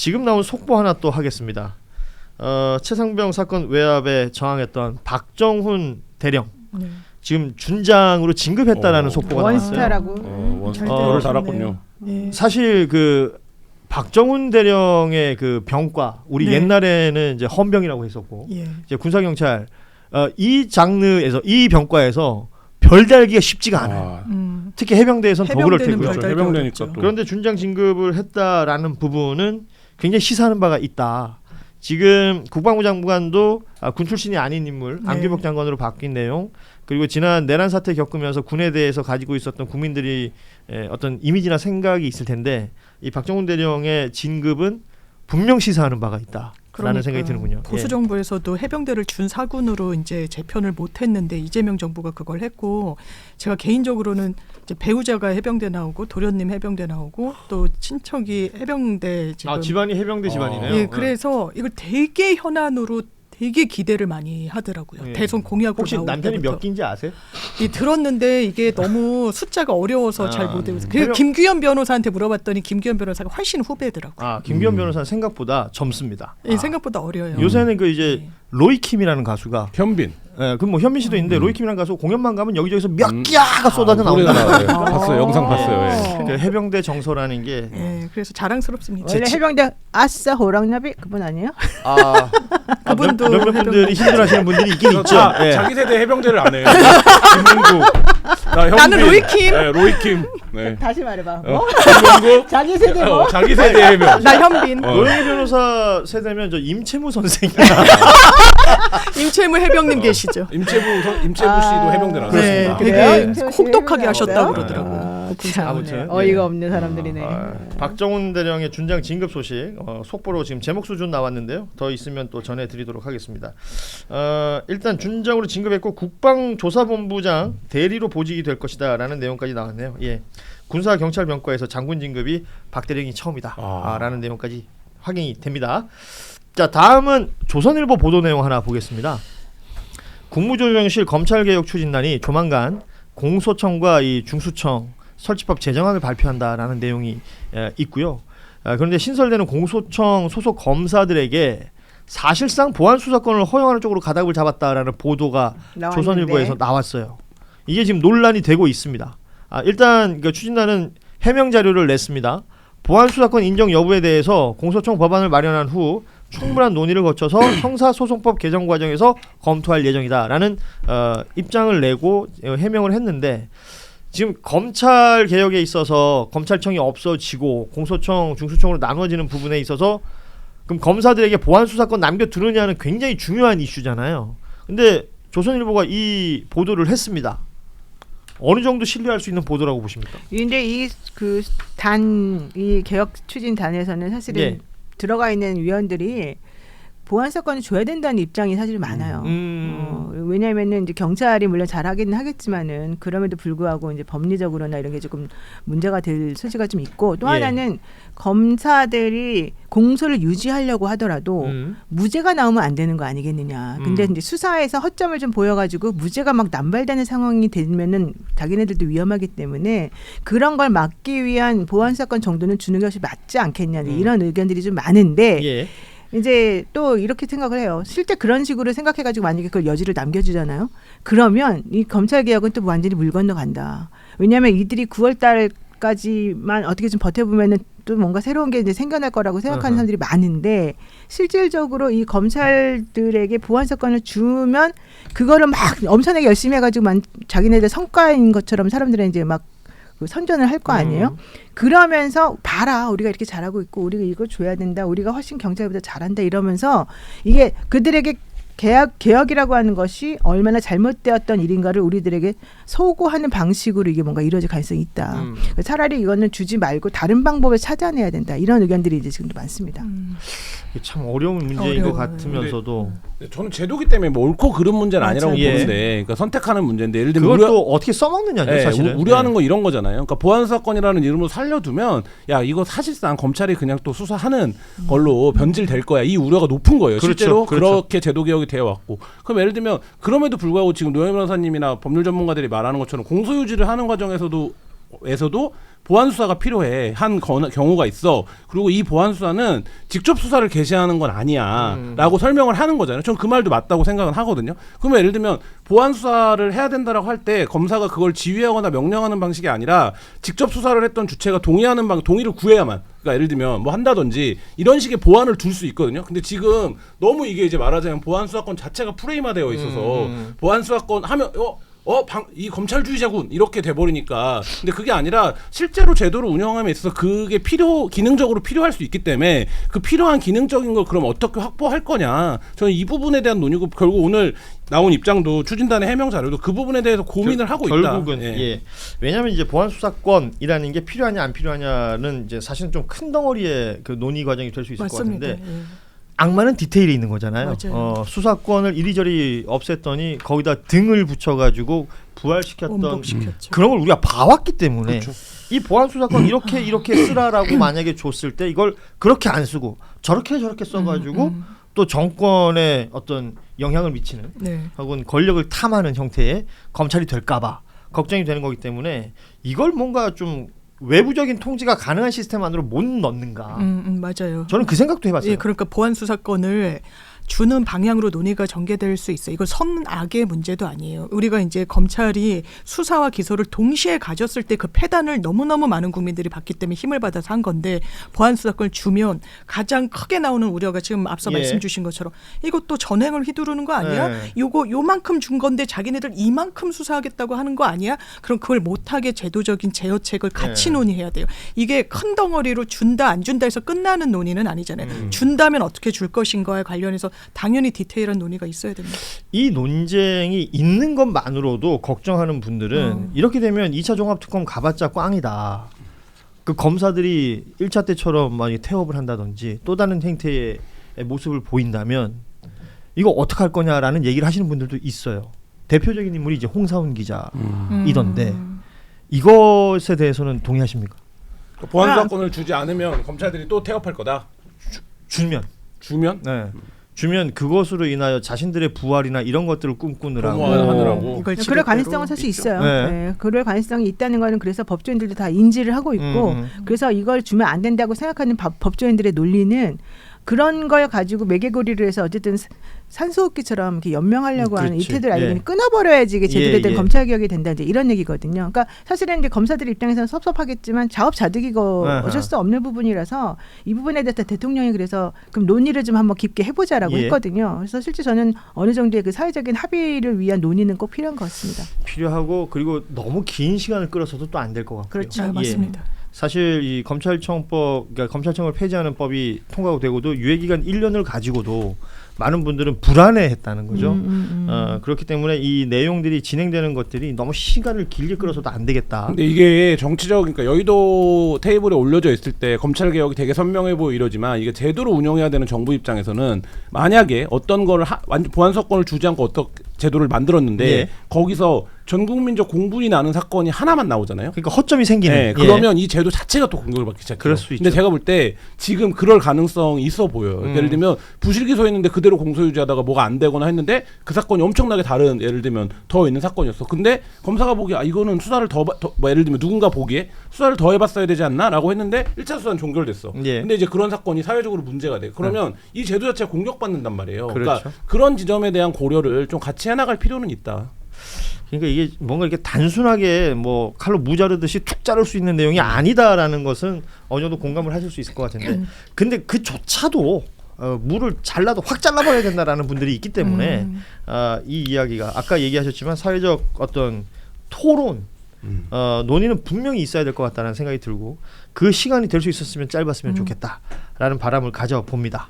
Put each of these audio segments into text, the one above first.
지금 나온 속보 하나 또 하겠습니다. 어, 최상병 사건 외압에 저항했던 박정훈 대령 네. 지금 준장으로 진급했다라는 어. 속보가 나왔어요. 원스타라고. 어, 어, 되었네요. 달았군요. 네. 사실 그 박정훈 대령의 그 병과 우리 네. 옛날에는 이제 헌병이라고 했었고 예. 이제 군사 경찰 어, 이 장르에서 이 병과에서 별 달기가 쉽지가 않아요. 아, 음. 특히 해병대에선 더 그럴 테고요. 별 그렇죠. 해병대니까. 또. 그런데 준장 진급을 했다라는 부분은 굉장히 시사하는 바가 있다. 지금 국방부 장관도 아, 군 출신이 아닌 인물 네. 안규복 장관으로 바뀐 내용 그리고 지난 내란 사태 겪으면서 군에 대해서 가지고 있었던 국민들이 에, 어떤 이미지나 생각이 있을 텐데 이 박정훈 대령의 진급은 분명 시사하는 바가 있다라는 그러니까 생각이 드는군요. 보수 예. 정부에서도 해병대를 준 사군으로 이제 재편을 못 했는데 이재명 정부가 그걸 했고 제가 개인적으로는 이제 배우자가 해병대 나오고 도련님 해병대 나오고 또 친척이 해병대 지금 아 집안이 해병대 아. 집안이네요. 예 그래서 이걸 되게 현안으로 되게 기대를 많이 하더라고요. 예. 대선 공약으로 혹시 나올 남편이 때부터. 몇 기인지 아세요? 이 들었는데 이게 너무 숫자가 어려워서 아, 잘 못 외워서 음. 그래서 해병- 김규현 변호사한테 물어봤더니 김규현 변호사가 훨씬 후배더라고요. 아 김기현 음. 변호사는 생각보다 젊습니다. 예, 아. 생각보다 어려요. 요새는 그 이제 네. 로이킴이라는 가수가 현빈. 예, 그럼 뭐 현민 씨도 있는데 음. 로이킴이라는 가수 공연만 가면 여기저기서 몇 음. 기야가 쏟아져 아, 나온다. 나와요. 봤어요. 영상 봤어요. 예. 그 해병대 정서라는 게 예, 그래서 자랑스럽습니다. 제 원래 치- 해병대 아싸 호랑나비 그분 아니에요? 아, 그분도 아, 몇, 몇 분들이 해병대. 힘들어하시는 분들이 있긴 있죠. 자, 예. 자기 세대 해병대를 안 해. 김문국. 나 현빈. 나는 로이킴. 네, 로이킴. 네. 다시 말해봐. 어, 김문국. 자기 세대 뭐? 어, 자기 세대 해병. 나 현빈, 어. 노영희 변호사 세대면 저 임채무 선생이 임채무 해병님 계시죠. 임채부 선- 임채부 아, 씨도 해병대 나왔습니다. 네, 그래요? 되게 임채무 씨 혹독하게 해병대 하셨다고 나왔어요? 그러더라고 요. 아, 참, 아무튼, 어이가 예. 없는 사람들이네. 아, 박정훈 대령의 준장 진급 소식 어, 속보로 지금 제목 수준 나왔는데요. 더 있으면 또 전해드리도록 하겠습니다. 어, 일단 준장으로 진급했고 국방조사본부장 대리로 보직이 될 것이다라는 내용까지 나왔네요. 예, 군사 경찰 병과에서 장군 진급이 박 대령이 처음이다라는 아. 내용까지 확인이 됩니다. 자 다음은 조선일보 보도 내용 하나 보겠습니다. 국무조정실 검찰개혁 추진단이 조만간 공소청과 이 중수청 설치법 제정안을 발표한다라는 내용이 에, 있고요. 아, 그런데 신설되는 공소청 소속 검사들에게 사실상 보안 수사권을 허용하는 쪽으로 가닥을 잡았다라는 보도가 나왔는데. 조선일보에서 나왔어요. 이게 지금 논란이 되고 있습니다. 아, 일단 그 추진단은 해명 자료를 냈습니다. 보안 수사권 인정 여부에 대해서 공소청 법안을 마련한 후 충분한 논의를 거쳐서 형사소송법 개정 과정에서 검토할 예정이다라는 어, 입장을 내고 어, 해명을 했는데 지금 검찰 개혁에 있어서 검찰청이 없어지고 공소청, 중수청으로 나눠지는 부분에 있어서 그럼 검사들에게 보안 수사권 남겨두느냐는 굉장히 중요한 이슈잖아요. 근데 조선일보가 이 보도를 했습니다. 어느 정도 신뢰할 수 있는 보도라고 보십니까? 근데 이 그 단 이 개혁 추진 단에서는 사실은 예. 들어가 있는 위원들이 보안 사건을 줘야 된다는 입장이 사실 많아요. 음. 어, 왜냐하면은 이제 경찰이 물론 잘하기는 하겠지만은 그럼에도 불구하고 이제 법리적으로나 이런 게 조금 문제가 될 소지가 좀 있고 또 예. 하나는 검사들이 공소를 유지하려고 하더라도 음. 무죄가 나오면 안 되는 거 아니겠느냐. 근데 음. 이제 수사에서 허점을 좀 보여가지고 무죄가 막 남발되는 상황이 되면은 자기네들도 위험하기 때문에 그런 걸 막기 위한 보안 사건 정도는 주는 것이 맞지 않겠냐 음. 이런 의견들이 좀 많은데 예. 이제 또 이렇게 생각을 해요. 실제 그런 식으로 생각해가지고 만약에 그걸 여지를 남겨주잖아요. 그러면 이 검찰 개혁은 또 완전히 물 건너간다. 왜냐하면 이들이 9월달 까지만 어떻게 좀 버텨보면은 또 뭔가 새로운 게 이제 생겨날 거라고 생각하는. 사람들이 많은데 실질적으로 이 검찰들에게 보안 사건을 주면 그거를 막 엄청나게 열심히 해가지고 만 자기네들 성과인 것처럼 사람들은 이제 막 그 선전을 할 거 아니에요. 음. 그러면서 봐라 우리가 이렇게 잘하고 있고 우리가 이거 줘야 된다 우리가 훨씬 경찰보다 잘한다 이러면서 이게 그들에게 개혁 개혁이라고 하는 것이 얼마나 잘못되었던 일인가를 우리들에게 소고하는 방식으로 이게 뭔가 이루어질 가능성이 있다. 음. 차라리 이거는 주지 말고 다른 방법을 찾아내야 된다. 이런 의견들이 이제 지금도 많습니다. 음. 참 어려운 문제인 것 어려워요. 같으면서도 저는 제도기 때문에 뭐 옳고 그른 문제는 맞아요. 아니라고 예. 보는데, 그러니까 선택하는 문제인데 예를 들면 그걸 우려- 또 어떻게 써먹느냐죠 예, 사실은. 우- 우려하는 예. 거 이런 거잖아요. 그러니까 보안 사건이라는 이름으로 살려두면 야 이거 사실상 검찰이 그냥 또 수사하는 걸로 변질될 거야. 이 우려가 높은 거예요. 그렇죠, 실제로 그 그렇죠. 렇게 제도 개혁이 되어 왔고. 그럼 예를 들면 그럼에도 불구하고 지금 노영 변호사님이나 법률 전문가들이 말하는 것처럼 공소유지를 하는 과정에서도 에서도 보안 수사가 필요해 한 거- 경우가 있어. 그리고 이 보안 수사는 직접 수사를 개시하는 건 아니야라고 설명을 하는 거잖아요. 전 그 말도 맞다고 생각은 하거든요. 그러면 예를 들면 보안 수사를 해야 된다라고 할 때 검사가 그걸 지휘하거나 명령하는 방식이 아니라 직접 수사를 했던 주체가 동의하는 방 동의를 구해야만. 그러니까 예를 들면 뭐 한다든지 이런 식의 보안을 둘 수 있거든요. 근데 지금 너무 이게 이제 말하자면 보안 수사권 자체가 프레임화되어 있어서 음. 보안 수사권 하면 어. 어, 방, 이 검찰주의자군 이렇게 돼버리니까 근데 그게 아니라 실제로 제도를 운영함에 있어서 그게 필요 기능적으로 필요할 수 있기 때문에 그 필요한 기능적인 걸 그럼 어떻게 확보할 거냐 저는 이 부분에 대한 논의고 결국 오늘 나온 입장도 추진단의 해명 자료도 그 부분에 대해서 고민을 하고 있다. 결국은 예. 왜냐하면 이제 보안 수사권이라는 게 필요하냐 안 필요하냐는 이제 사실은 좀 큰 덩어리의 그 논의 과정이 될 수 있을 맞습니다. 것 같은데 예. 악마는 디테일이 있는 거잖아요. 맞아요. 어, 수사권을 이리저리 없앴더니 거기다 등을 붙여가지고 부활시켰던 원복시켰죠. 그런 걸 우리가 봐왔기 때문에 그렇죠. 이 보안 수사권 이렇게 이렇게 쓰라라고 만약에 줬을 때 이걸 그렇게 안 쓰고 저렇게 저렇게 써가지고 음, 또 정권에 어떤 영향을 미치는 네. 혹은 권력을 탐하는 형태의 검찰이 될까봐 걱정이 되는 거기 때문에 이걸 뭔가 좀 외부적인 통제가 가능한 시스템 안으로 못 넣는가 음, 음, 맞아요. 저는 그 생각도 해봤어요. 예, 그러니까 보안 수사권을 주는 방향으로 논의가 전개될 수 있어요. 이거 선악의 문제도 아니에요. 우리가 이제 검찰이 수사와 기소를 동시에 가졌을 때 그 패단을 너무너무 많은 국민들이 받기 때문에 힘을 받아서 한 건데 보안 수사권을 주면 가장 크게 나오는 우려가 지금 앞서 예. 말씀 주신 것처럼 이것도 전횡을 휘두르는 거 아니야? 네. 요거 요만큼 준 건데 자기네들 이만큼 수사하겠다고 하는 거 아니야? 그럼 그걸 못하게 제도적인 제어책을 같이 네. 논의해야 돼요. 이게 큰 덩어리로 준다 안 준다 해서 끝나는 논의는 아니잖아요. 준다면 어떻게 줄 것인가에 관련해서 당연히 디테일한 논의가 있어야 됩니다. 이 논쟁이 있는 것만으로도 걱정하는 분들은 음. 이렇게 되면 2차 종합특검 가봤자 꽝이다. 그 검사들이 1차 때처럼 많이 태업을 한다든지 또 다른 행태의 모습을 보인다면 이거 어떻게 할 거냐라는 얘기를 하시는 분들도 있어요. 대표적인 인물이 이제 홍사훈 기자이던데 음. 이것에 대해서는 동의하십니까? 보안 아. 수사권을 주지 않으면 검찰들이 또 태업할 거다. 주 면 주면 네. 주면 그것으로 인하여 자신들의 부활이나 이런 것들을 꿈꾸느라고. 이걸 그럴 가능성은 사실 있죠. 있어요. 네. 네. 그럴 가능성이 있다는 거는 그래서 법조인들도 다 인지를 하고 있고 음. 그래서 이걸 주면 안 된다고 생각하는 법, 법조인들의 논리는 그런 걸 가지고 매개고리를 해서 어쨌든 사- 산소호흡기처럼 이렇게 연명하려고 하는 그렇지. 이태들 아니면 예. 끊어버려야지 이게 제대로 예, 된 예. 검찰 개혁이 된다 이제 이런 얘기거든요. 그러니까 사실은 이제 검사들 입장에서는 섭섭하겠지만 자업자득이고 아하. 어쩔 수 없는 부분이라서 이 부분에 대해서 대통령이 그래서 그럼 논의를 좀 한번 깊게 해보자라고 예. 했거든요. 그래서 실제 저는 어느 정도의 그 사회적인 합의를 위한 논의는 꼭 필요한 것 같습니다. 필요하고 그리고 너무 긴 시간을 끌어서도 또 안 될 것 같고요. 그렇죠. 아, 예. 맞습니다. 사실 이 검찰청법, 그러니까 검찰청을 폐지하는 법이 통과가 되고도 유예기간 1년을 가지고도 많은 분들은 불안해했다는 거죠. 음, 음, 음. 어, 그렇기 때문에 이 내용들이 진행되는 것들이 너무 시간을 길게 끌어서도 안 되겠다. 근데 이게 정치적 그러니까 여의도 테이블에 올려져 있을 때 검찰 개혁이 되게 선명해 보여 이러지만 이게 제도로 운영해야 되는 정부 입장에서는 만약에 어떤 거를 하, 완전 보안 사건을 주지 않고 어떤 제도를 만들었는데 예. 거기서 전 국민적 공분이 나는 사건이 하나만 나오잖아요. 그러니까 허점이 생기는. 네, 예. 그러면 이 제도 자체가 또 공격을 받기 시작해요. 그럴 수 근데 있죠. 제가 볼 때 지금 그럴 가능성이 있어 보여요. 음. 예를 들면 부실 기소했는데 그대로 공소 유지하다가 뭐가 안 되거나 했는데 그 사건이 엄청나게 다른 예를 들면 더 있는 사건이었어. 근데 검사가 보기에 아 이거는 수사를 더, 봐- 더뭐 예를 들면 누군가 보기에 수사를 더 해봤어야 되지 않나라고 했는데 1차 수사는 종결됐어. 예. 근데 이제 그런 사건이 사회적으로 문제가 돼. 그러면 이 제도 자체가 공격받는단 말이에요. 그러니까 그렇죠. 그런 지점에 대한 고려를 좀 같이 해나갈 필요는 있다. 그러니까 이게 뭔가 이렇게 단순하게 뭐 칼로 무자르듯이 툭 자를 수 있는 내용이 아니다라는 것은 어느 정도 공감을 하실 수 있을 것 같은데 근데 그조차도 어, 물을 잘라도 확 잘라버려야 된다라는 분들이 있기 때문에 음. 아, 이 이야기가 아까 얘기하셨지만 사회적 어떤 토론 음. 어, 논의는 분명히 있어야 될 것 같다는 생각이 들고 그 시간이 될 수 있었으면 짧았으면 음. 좋겠다라는 바람을 가져봅니다.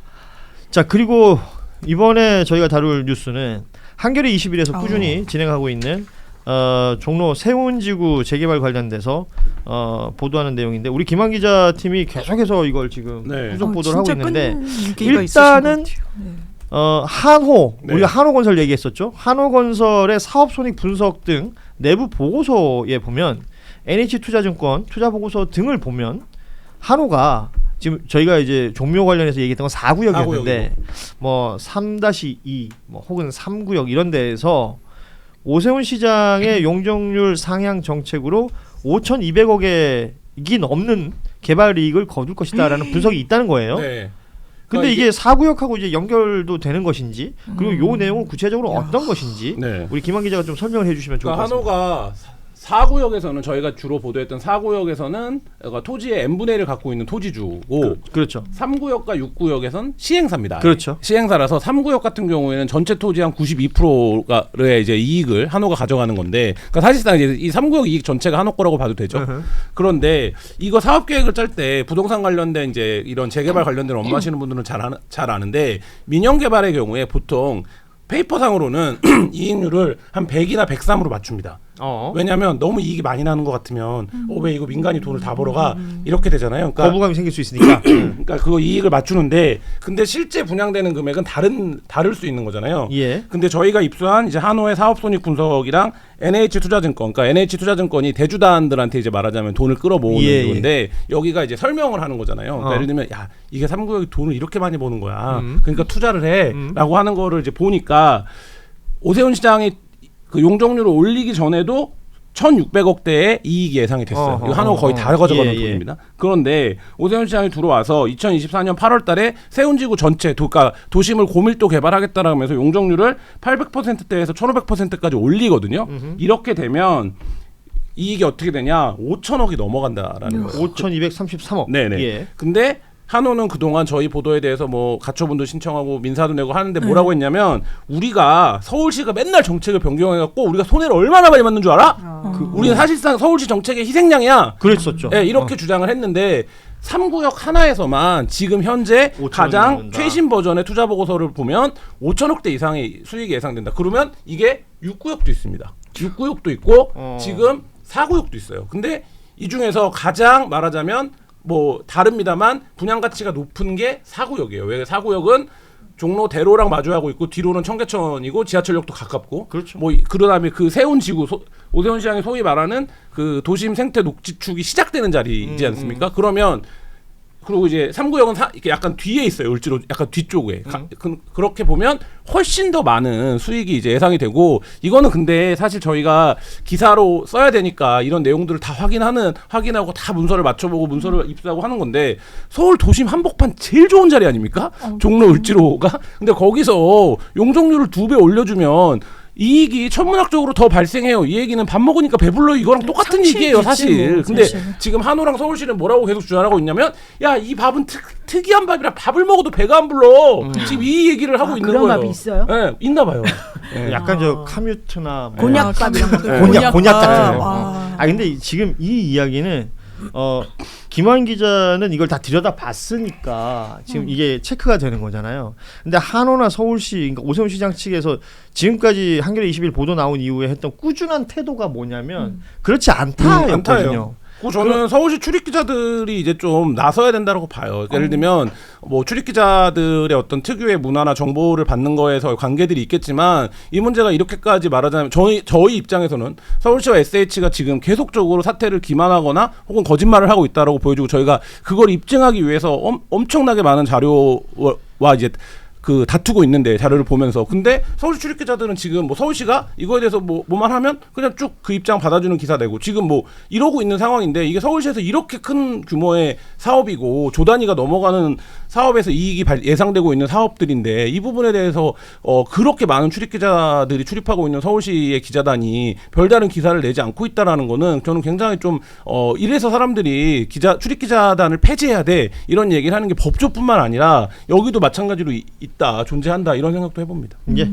자 그리고 이번에 저희가 다룰 뉴스는 한겨레 21에서 어. 꾸준히 진행하고 있는 어, 종로 세운지구 재개발 관련돼서 어, 보도하는 내용인데 우리 김한 기자 팀이 계속해서 이걸 지금 네. 후속 어, 보도를 하고 있는데 일단은. 네. 어, 한호 네. 우리가 한호건설 얘기했었죠. 한호건설의 사업 손익 분석 등 내부 보고서에 보면 NH투자증권 투자 보고서 등을 보면 한호가 지금 저희가 이제 종묘 관련해서 얘기했던 건 4구역이었는데 뭐3-2 뭐 혹은 3구역 이런 데에서 오세훈 시장의 용적률 상향 정책으로 5,200억의 없는 개발 이익을 거둘 것이다라는 분석이 있다는 거예요. 네. 근데 그러니까 이게 사구역하고 이제 연결도 되는 것인지 그리고 요 음. 내용은 구체적으로 야. 어떤 것인지 네. 우리 김한 기자가 좀 설명을 해주시면 좋을 것 그러니까 같습니다. 한호가 4구역에서는 저희가 주로 보도했던 4구역에서는 그러니까 토지의 n분의 1을 갖고 있는 토지주고 그, 렇죠 3구역과 6구역에선 시행사입니다. 그렇죠. 시행사라서 3구역 같은 경우에는 전체 토지 한 92%의 이제 이익을 한호가 가져가는 건데, 그러니까 사실상 이제 이 3구역 이익 전체가 한호 거라고 봐도 되죠. 그런데 이거 사업 계획을 짤 때 부동산 관련된 이제 이런 재개발 관련된 업무 하시는 분들은 잘, 아는, 잘 아는데 민영 개발의 경우에 보통 페이퍼상으로는 이익률을 한 100이나 103으로 맞춥니다. 어. 왜냐하면 너무 이익이 많이 나는 것 같으면 어 왜 이거 민간이 돈을 다 벌어가 이렇게 되잖아요. 그러니까 거부감이 생길 수 있으니까. 그러니까 그거 이익을 맞추는데 근데 실제 분양되는 금액은 다른 다를 수 있는 거잖아요. 예. 근데 저희가 입수한 이제 한호의 사업 손익 분석이랑 NH 투자증권, 그러니까 NH 투자증권이 대주단들한테 이제 말하자면 돈을 끌어모으는 예, 예. 건데 여기가 이제 설명을 하는 거잖아요. 그러니까 어. 예를 들면 야 이게 삼구역이 돈을 이렇게 많이 버는 거야. 음. 그러니까 투자를 해라고 음. 하는 거를 이제 보니까 오세훈 시장이 그 용적률을 올리기 전에도 1,600억대의 이익이 예상이 됐어요. 어허, 이거 한호가 거의 다. 가져가는 예, 예. 돈입니다. 그런데 오세훈 시장이 들어와서 2024년 8월 달에 세운지구 전체, 도, 그러니까 도심을 고밀도 개발하겠다라고 하면서 용적률을 800%대에서 1,500%까지 올리거든요. 음흠. 이렇게 되면 이익이 어떻게 되냐? 5천억이 넘어간다라는 거예요. 5,233억. 네네. 예. 근데 한호는 그동안 저희 보도에 대해서 뭐 가처분도 신청하고 민사도 내고 하는데 뭐라고 했냐면 우리가 서울시가 맨날 정책을 변경해갖고 우리가 손해를 얼마나 많이 받는 줄 알아? 어. 그- 우리는 사실상 서울시 정책의 희생양이야. 그랬었죠. 예, 이렇게 어. 주장을 했는데 3구역 하나에서만 지금 현재 5천억이 가장 넘는다. 최신 버전의 투자 보고서를 보면 5천억대 이상의 수익이 예상된다. 그러면 이게 6구역도 있습니다. 6구역도 있고 어. 지금 4구역도 있어요. 근데 이 중에서 가장 말하자면 뭐 다릅니다만 분양 가치가 높은 게 4구역이에요. 왜 4구역은 종로 대로랑 마주하고 있고 뒤로는 청계천이고 지하철역도 가깝고 그렇죠. 뭐 이- 그러다음에 그 세운 지구 소, 오세훈 시장이 소위 말하는 그 도심 생태 녹지축이 시작되는 자리이지 음, 않습니까? 그러면 그리고 이제 삼구역은 사, 이렇게 약간 뒤에 있어요. 을지로 약간 뒤쪽에. 가, 음. 그, 그렇게 보면 훨씬 더 많은 수익이 이제 예상이 되고 이거는 근데 사실 저희가 기사로 써야 되니까 이런 내용들을 다 확인하는 확인하고 다 문서를 맞춰보고 문서를 입수하고 하는 건데 서울 도심 한복판 제일 좋은 자리 아닙니까? 종로 을지로가. 근데 거기서 용적률을 두 배 올려주면 이익이 천문학적으로 더 발생해요. 이 얘기는 밥 먹으니까 배불러 이거랑 똑같은 상식이지, 얘기예요, 사실. 뭐, 근데. 지금 한호랑 서울시는 뭐라고 계속 주장하고 있냐면 야 이 밥은 특, 특이한 밥이라 밥을 먹어도 배가 안 불러. 지금 이 얘기를 하고 아, 있는 그런 거예요. 밥이 있어요? 네, 있나 봐요. 예. 약간 저 어. 카뮤트나 뭐 곤약밥 이런 거. 곤약 곤약 같은 거. 아. 아 근데 지금 이 이야기는 어 김환 기자는 이걸 다 들여다 봤으니까 지금 이게 체크가 되는 거잖아요. 근데 한호나 서울시 그러니까 오세훈 시장 측에서 지금까지 한겨레 20일 보도 나온 이후에 했던 꾸준한 태도가 뭐냐면 그렇지 음, 않다였거든요. 그 저는 서울시 출입 기자들이 이제 좀 나서야 된다고 봐요. 예를 들면 뭐 출입 기자들의 어떤 특유의 문화나 정보를 받는 거에서 관계들이 있겠지만 이 문제가 이렇게까지 말하자면 저희 저희 입장에서는 서울시와 SH가 지금 계속적으로 사태를 기만하거나 혹은 거짓말을 하고 있다라고 보여주고 저희가 그걸 입증하기 위해서 엄, 엄청나게 많은 자료와 이제 그 다투고 있는데 자료를 보면서. 근데 서울시 출입 기자들은 지금 뭐 서울시가 이거에 대해서 뭐 뭐만 하면 그냥 쭉 그 입장 받아주는 기사 내고 지금 뭐 이러고 있는 상황인데 이게 서울시에서 이렇게 큰 규모의 사업이고 조 단위가 넘어가는 사업에서 이익이 발- 예상되고 있는 사업들인데 이 부분에 대해서 어 그렇게 많은 출입 기자들이 출입하고 있는 서울시의 기자단이 별다른 기사를 내지 않고 있다라는 거는 저는 굉장히 좀어 이래서 사람들이 기자 출입 기자단을 폐지해야 돼. 이런 얘기를 하는 게 법조뿐만 아니라 여기도 마찬가지로 이- 있다 존재한다 이런 생각도 해봅니다. 예.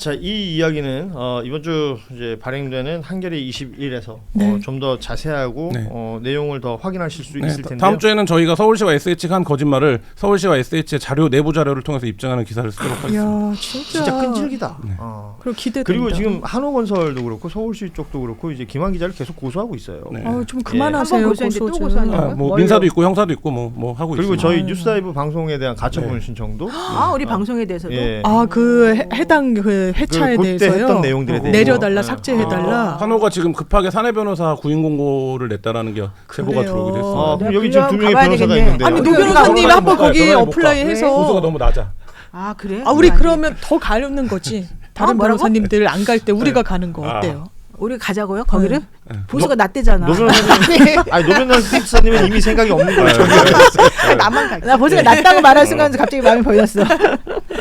자, 이 이야기는 어, 이번 주 이제 발행되는 한겨레 21에서 네. 어, 좀 더 자세하고 네. 어, 내용을 더 확인하실 수 네, 있을 다- 텐데요. 다음 주에는 저희가 서울시와 SH가 한 거짓말을 서울시와 SH의 자료 내부 자료를 통해서 입증하는 기사를 쓰도록 하겠습니다. 야 진짜. 진짜 끈질기다. 네. 어. 그리고 기대. 그리고 지금 한호건설도 그렇고 서울시 쪽도 그렇고 이제 김한 기자를 계속 고소하고 있어요. 네. 어, 좀 예. 그만하세요. 한번 고소했는데 또 고소 좀. 고소하는 아, 거예요? 뭐? 민사도 있고 형사도 있고 뭐 뭐 하고 그리고 있습니다. 저희 아유. 뉴스라이브 방송에 대한 가처분 네. 신청도 아 우리 방송에 대해서도 예. 아 그 해당 그 회차에 그 그때 대해서요. 했던 내용들에 대해서 내려달라 네. 삭제해달라. 한호가 지금 급하게 사내 변호사 구인 공고를 냈다라는 게 제보가 그래요. 들어오기도 했습니다. 어, 네, 그럼 여기 지금 두 명의 가봐야 변호사가 되겠네. 있는데 아니 노 변호사님 변호사 한번 못 가요, 거기 에 변호사 못 어플라이 가. 해서 고소가 너무 낮아. 아 그래? 아 우리 그러면 더 가는 거지. 다른 뭐라고? 변호사님들 안 갈 때 우리가 가는 거 아. 어때요? 우리 가자고요 거기를 네. 보수가 낮대잖아. 노무현 선생님, 아니 노무현 선생님은 이미 생각이 없는 거예요. 나만 갈나 보수가 낮다고 말할 순간 갑자기 마음이 보였어.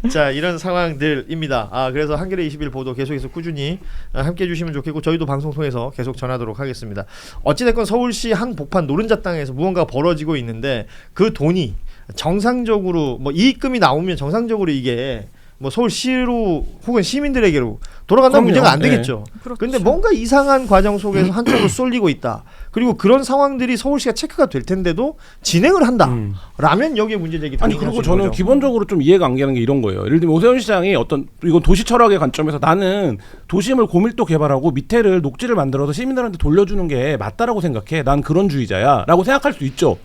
자 이런 상황들입니다. 아 그래서 한겨레 21 보도 계속해서 꾸준히 아, 함께해 주시면 좋겠고 저희도 방송 통해서 계속 전하도록 하겠습니다. 어찌됐건 서울시 한 복판 노른자 땅에서 무언가가 벌어지고 있는데 그 돈이 정상적으로 뭐 이익금이 나오면 정상적으로 이게 뭐 서울시로 혹은 시민들에게로 돌아간다면 그럼요. 문제가 안 네. 되겠죠. 그렇죠. 근데 뭔가 이상한 과정 속에서 한쪽으로 쏠리고 있다. 그리고 그런 상황들이 서울시가 체크가 될 텐데도 진행을 한다. 음. 라면 여기에 문제 제기 아니 그리고 저는 거죠. 기본적으로 좀 이해가 안 가는 게 이런 거예요. 예를 들면 오세훈 시장이 어떤 이건 도시 철학의 관점에서 나는 도심을 고밀도 개발하고 밑에를 녹지를 만들어서 시민들한테 돌려주는 게 맞다라고 생각해. 난 그런 주의자야라고 생각할 수 있죠.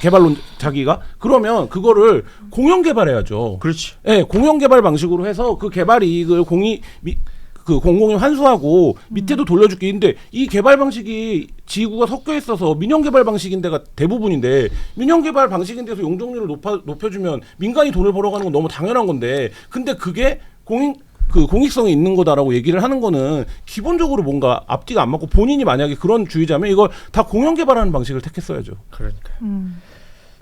개발론 자기가 그러면 그거를 공영 개발해야죠. 그렇지. 예, 공영 개발 방식으로 해서 그 개발 이익을 공이 미, 그 공공이 환수하고 밑에도 돌려줄게. 근데 이 개발 방식이 지구가 섞여 있어서 민영 개발 방식인데가 대부분인데 민영 개발 방식인데서 용적률을 높아 높여주면 민간이 돈을 벌어가는 건 너무 당연한 건데 근데 그게 공익 그 공익성이 있는 거다라고 얘기를 하는 거는 기본적으로 뭔가 앞뒤가 안 맞고 본인이 만약에 그런 주의자면 이걸 다 공영 개발하는 방식을 택했어야죠. 그러니까. 음.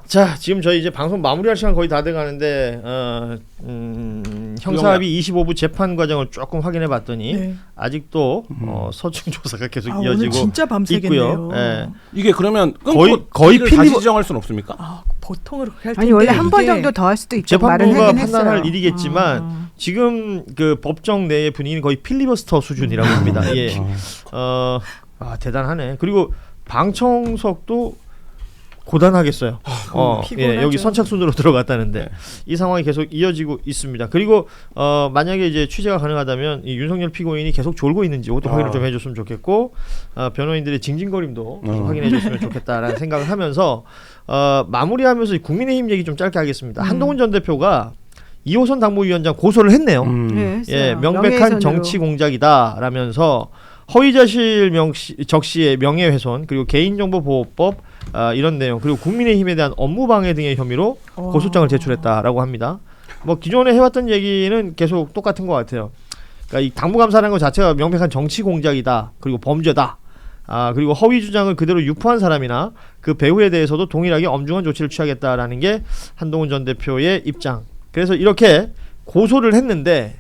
자, 지금 저희 이제 방송 마무리할 시간 거의 다 돼가는데 어, 음, 형사합의 25부 재판 과정을 조금 확인해 봤더니 네. 아직도 어, 서충 조사가 계속 아, 이어지고 진짜 밤새겠네요. 있고요. 예. 이게 그러면 거의- 거의 필리버- 지정할 수는 없습니까? 아, 보통으로 그렇게 할 텐데 아니 원래 한 번 이게 정도 더 할 수도 말은 재판부가 하긴 했어요. 판단할 일이겠지만 어. 지금 그 법정 내의 분위기는 거의 필리버스터 수준이라고 합니다. 예. 어, 아 대단하네. 그리고 방청석도 고단하겠어요. 어, 예. 여기 선착순으로 들어갔다는데 네. 이 상황이 계속 이어지고 있습니다. 그리고 어, 만약에 이제 취재가 가능하다면 이 윤석열 피고인이 계속 졸고 있는지 이것도 아. 확인을 좀 해줬으면 좋겠고 어, 변호인들의 징징거림도 계속 어. 확인해줬으면 좋겠다라는 생각을 하면서 어, 마무리하면서 이 국민의힘 얘기 좀 짧게 하겠습니다. 음. 한동훈 전 대표가 2호선 당무위원장 고소를 했네요. 음. 네. 예, 명백한. 정치 공작이다라면서 허위자실 명시, 적시의 명예훼손 그리고 개인정보보호법 아, 이런 내용 그리고 국민의힘에 대한 업무방해 등의 혐의로 와. 고소장을 제출했다라고 합니다. 뭐 기존에 해왔던 얘기는 계속 똑같은 것 같아요. 그러니까 이 당무감사라는 것 자체가 명백한 정치 공작이다 그리고 범죄다. 아 그리고 허위 주장을 그대로 유포한 사람이나 그 배우에 대해서도 동일하게 엄중한 조치를 취하겠다라는 게 한동훈 전 대표의 입장. 그래서 이렇게 고소를 했는데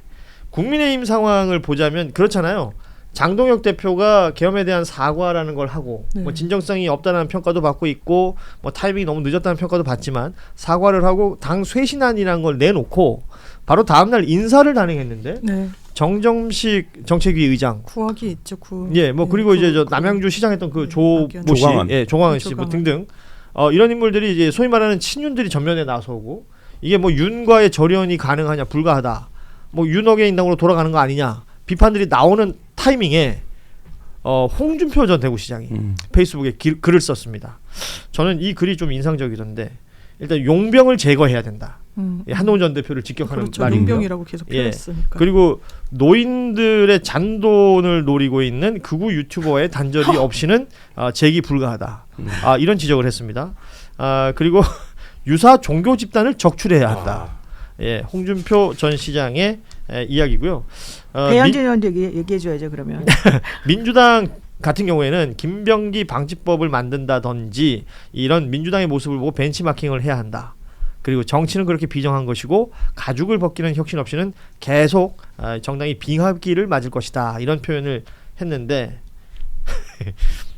국민의힘 상황을 보자면 그렇잖아요. 장동혁 대표가 계엄에 대한 사과라는 걸 하고 네. 뭐 진정성이 없다는 평가도 받고 있고 뭐 타이밍이 너무 늦었다는 평가도 받지만 사과를 하고 당 쇄신안이라는 걸 내놓고 바로 다음 날 인사를 단행했는데 네. 정점식 정책위 의장 구하기 있죠. 구. 예, 뭐 네, 그리고 구- 이제 저 구- 남양주 시장했던 그 네, 조모 씨, 조광한. 예, 조광한 씨 뭐. 등등 어, 이런 인물들이 이제 소위 말하는 친윤들이 전면에 나서고 이게 뭐 윤과의 절연이 가능하냐 불가하다. 뭐 윤억의 인당으로 돌아가는 거 아니냐 비판들이 나오는 타이밍에 어, 홍준표 전 대구시장이 음. 페이스북에 기- 글을 썼습니다. 저는 이 글이 좀 인상적이던데 일단 용병을 제거해야 된다. 음. 예, 한동훈 전 대표를 직격하는 그렇죠. 말이고요. 용병이라고 계속 예. 표현했으니까. 그리고 노인들의 잔돈을 노리고 있는 극우 유튜버의 단절이 없이는 아, 재기 불가하다. 아, 이런 지적을 했습니다. 아, 그리고 유사 종교 집단을 적출해야 한다. 예, 홍준표 전 시장의 에, 이야기고요. 어, 배현진 의원도 얘기, 얘기해 줘야죠 그러면. 민, 주당 같은 경우에는 김병기 방지법을 만든다든지 이런 민주당의 모습을 보고 벤치마킹을 해야 한다. 그리고 정치는 그렇게 비정한 것이고 가죽을 벗기는 혁신 없이는 계속 아, 정당이 빙하기를 맞을 것이다. 이런 표현을 했는데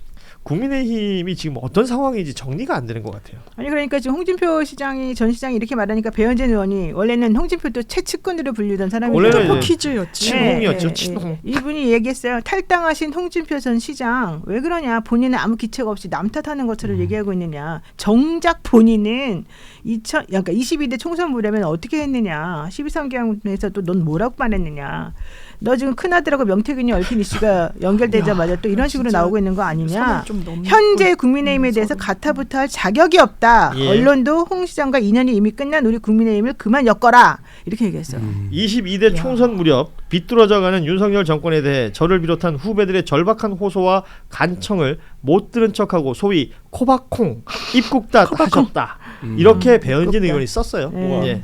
국민의힘이 지금 어떤 상황인지 정리가 안 되는 것 같아요. 아니 그러니까 지금 홍준표 시장이 전 시장이 이렇게 말하니까 배현진 의원이 원래는 홍준표도 최측근으로 불리던 사람이죠. 원래는 또 이제 퀴즈였지. 친홍이었죠, 친홍. 이분이 얘기했어요. 탈당하신 홍준표 전 시장 왜 그러냐? 본인은 아무 기책 없이 남 탓하는 것처럼 얘기하고 있느냐? 정작 본인은 2000 그러니까 22대 총선 무렵엔 어떻게 했느냐? 12선경에서도 넌 뭐라고 말했느냐? 너 지금 큰아들하고 명태균이 얽힌 이슈가 연결되자마자 또 이런 식으로 나오고 있는 거 아니냐? 현재 있- 국민의힘에 음, 대해서 서로. 가타부타할 자격이 없다. 예. 언론도 홍 시장과 인연이 이미 끝난 우리 국민의힘을 그만 엮어라. 이렇게 얘기했어요. 22대 총선 무렵 비뚤어져가는 윤석열 정권에 대해 저를 비롯한 후배들의 절박한 호소와 간청을 못 들은 척하고 소위 코박콩 입국다 하셨다 이렇게 배현진 입국다. 의원이 썼어요. 네. 예.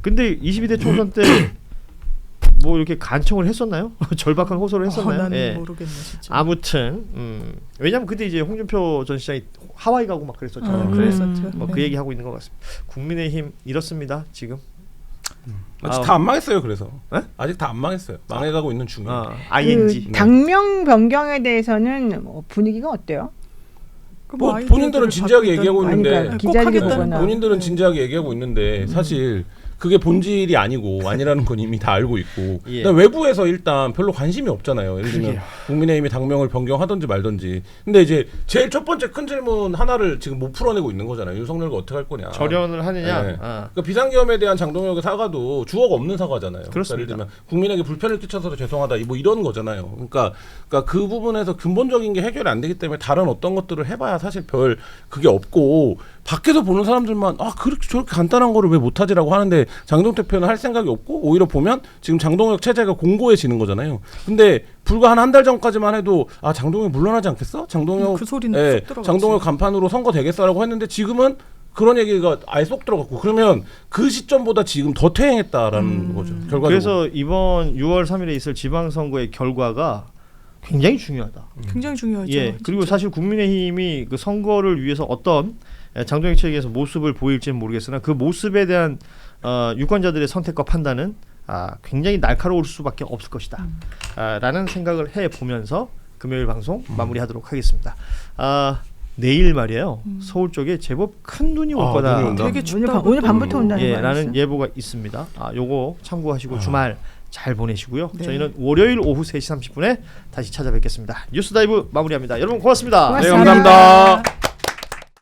근데 22대 총선 때 뭐 이렇게 간청을 했었나요? 절박한 호소를 어, 했었나요? 나는 예. 모르겠네 진짜. 아무튼 음, 왜냐면 그때 이제 홍준표 전 시장이 하와이 가고 막 그랬었잖아요. 어, 음. 그랬었죠. 뭐그 네. 얘기 하고 있는 것 같습니다. 국민의힘 이렇습니다 지금. 아직 아. 다안 망했어요. 그래서 에? 아직 다 안 망했어요. 망해가고 있는 중이에요. 아, ING. 그 당명 변경에 대해서는 뭐 분위기가 어때요? 그뭐 아이디어들을 본인들은 진지하게 바꾸겠다는 얘기하고 거 있는데 아니까 그러니까. 본인들은 네. 진지하게 얘기하고 있는데 사실 그게 본질이 아니고 아니라는 건 이미 다 알고 있고 예. 그다음에 외부에서 일단 별로 관심이 없잖아요. 예를 들면. 국민의힘이 당명을 변경하든지 말든지. 근데 이제 제일 첫 번째 큰 질문 하나를 지금 못 풀어내고 있는 거잖아요. 윤석열과 어떻게 할 거냐. 절연을 하느냐. 네. 아. 그러니까 비상계엄에 대한 장동혁의 사과도 주어가 없는 사과잖아요. 그러니까 그렇습니다. 예를 들면 국민에게 불편을 끼쳐서 죄송하다 뭐 이런 거잖아요. 그러니까 그러니까 그 부분에서 근본적인 게 해결이 안 되기 때문에 다른 어떤 것들을 해봐야 사실 별 그게 없고 밖에서 보는 사람들만 아 그렇게 저렇게 간단한 거를 왜 못하지라고 하는데 장동 대표는 할 생각이 없고 오히려 보면 지금 장동혁 체제가 공고해지는 거잖아요. 근데 불과 한 한 달 전까지만 해도 아 장동혁 물러나지 않겠어? 장동혁 그 소리는 예, 쏙 들어갔지. 장동혁 간판으로 선거 되겠어라고 했는데 지금은 그런 얘기가 아예 쏙 들어갔고 그러면 그 시점보다 지금 더 퇴행했다라는 음. 거죠. 결과적으로. 그래서 이번 6월 3일에 있을 지방선거의 결과가 굉장히 중요하다. 굉장히 중요하죠. 예. 그리고 진짜. 사실 국민의힘이 그 선거를 위해서 어떤 에, 장동혁 측에서 모습을 보일지는 모르겠으나 그 모습에 대한 어, 유권자들의 선택과 판단은 아, 굉장히 날카로울 수밖에 없을 것이다. 음. 아, 라는 생각을 해 보면서 금요일 방송 마무리하도록 하겠습니다. 아, 내일 말이에요. 음. 서울 쪽에 제법 큰 눈이 올 아, 거다. 눈이. 되게 오늘, 춥다. 밤, 오늘 밤 부터 온다는 예, 거 라는? 예보가 있습니다. 아, 요거 참고하시고 주말 잘 보내시고요. 네. 저희는 월요일 오후 3시 30분에 다시 찾아뵙겠습니다. 뉴스 다이브 마무리합니다. 여러분 고맙습니다. 네, 고맙습니다. 감사합니다.